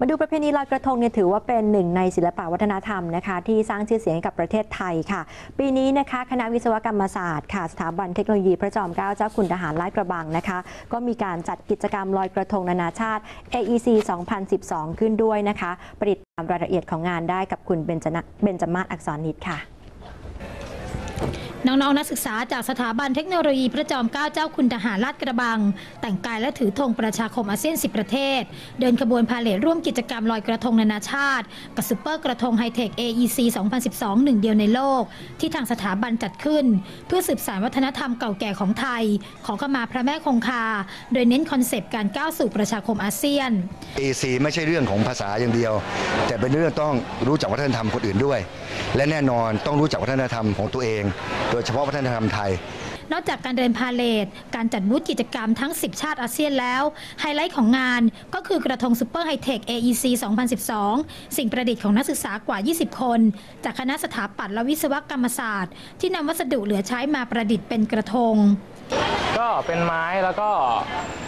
มาดูประเพณีลอยกระทงเนี่ยถือว่าเป็นหนึ่งในศิลปวัฒนธรรมนะคะที่สร้างชื่อเสียงให้กับประเทศไทยค่ะ ปีนี้นะคะคณะวิศวกรรมศาสตร์ค่ะสถาบันเทคโนโลยีพระจอมเกล้าเจ้าคุณทหารลาดกระบังนะคะ ก็มีการจัดกิจกรรมลอยกระทงนานาชาติ AEC 2012 ขึ้นด้วยนะคะไปติดตามรายละเอียดของงานได้กับคุณเบญจมาศอักษรนิดค่ะ น้องๆนักศึกษาจากสถาบันเทคโนโลยีพระจอมเกล้าเจ้าคุณทหารลาดกระบัง แต่งกายและถือธงประชาคมอาเซียน 10 ประเทศ เดินขบวนพาเหรดร่วมกิจกรรมลอยกระทงนานาชาติ กับซูเปอร์กระทงไฮเทค AEC 2012 หนึ่งเดียวในโลก ที่ทางสถาบันจัดขึ้น เพื่อสืบสานวัฒนธรรมเก่าแก่ของไทย ขอขมาพระแม่คงคา โดยเน้นคอนเซปต์การก้าวสู่ประชาคมอาเซียน AEC ไม่ใช่เรื่องของภาษาอย่างเดียว แต่เป็นเรื่องต้องรู้จักวัฒนธรรมคนอื่นด้วย และแน่นอนต้องรู้จักวัฒนธรรมของตัวเองโดยเฉพาะวัฒนธรรมไทย นอกจากการเดินพาเลทการจัดบูธกิจกรรมทั้ง 10 ชาติอาเซียนแล้ว ไฮไลท์ของงานก็คือกระทงซูเปอร์ไฮเทค AEC 2012 สิ่งประดิษฐ์ของนักศึกษากว่า 20 คน จากคณะสถาปัตย์และวิศวกรรมศาสตร์ ที่นำวัสดุเหลือใช้มาประดิษฐ์เป็นกระทงก็เป็นไม้แล้วก็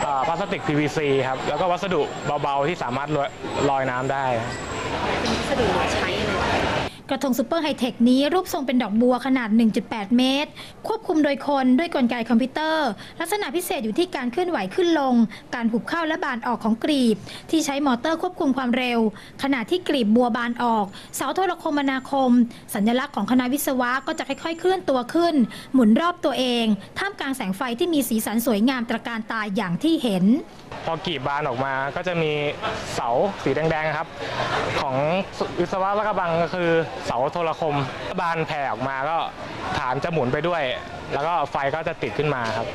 อ่าพลาสติก PVC ครับ แล้วก็วัสดุเบาๆที่สามารถลอยลอยน้ำได้ กระทงซูเปอร์ไฮเทคนี้รูปทรงเป็นดอกบัวขนาด 1.8 เมตร ควบคุมโดยคนด้วยกลไกคอมพิวเตอร์ ลักษณะพิเศษอยู่ที่การเคลื่อนไหวขึ้นลง การหุบเข้าและบานออกของกรีบ ที่ใช้มอเตอร์ควบคุมความเร็ว ขณะที่กรีบบัวบานออก เสาโทรคมนาคม สัญลักษณ์ของคณะวิศวะก็จะค่อยๆ เคลื่อนตัวขึ้น หมุนรอบตัวเอง ท่ามกลางแสงไฟที่มีสีสันสวยงามตระการตาอย่างที่เห็น พอกรีบบานออกมาก็จะมีเสาสีแดงๆครับ ของวิศวะและกระบังก็คือเสาโทรคมบานแผ่ออกมาก็ฐานจะหมุนไปด้วยแล้วก็ไฟก็จะติดขึ้นมาครับ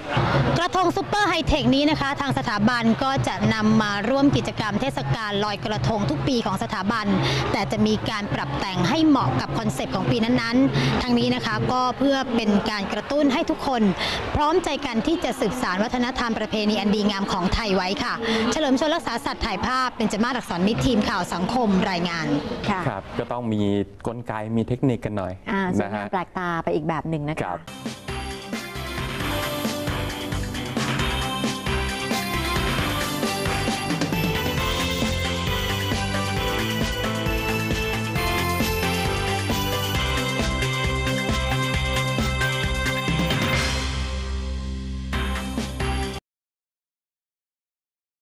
กระทงซูเปอร์ไฮเทคนี้นะคะ ทางสถาบันก็จะนำมาร่วมกิจกรรมเทศกาลลอยกระทงทุกปีของสถาบัน แต่จะมีการปรับแต่งให้เหมาะกับคอนเซปต์ของปีนั้นๆ ทั้งนี้นะคะก็เพื่อเป็นการกระตุ้นให้ทุกคน พร้อมใจกันที่จะสืบสานวัฒนธรรมประเพณีอันดีงามของไทยไว้ค่ะ เฉลิมชนรักษาสัตว์ถ่ายภาพเป็นจมาศอักษรนิตทีมข่าวสังคมรายงานค่ะครับก็ต้องมีกลไกมีเทคนิคกันหน่อยอ่าสวยนะงามฮะแปลกตาไปอีกแบบหนึ่งนะครัคะบ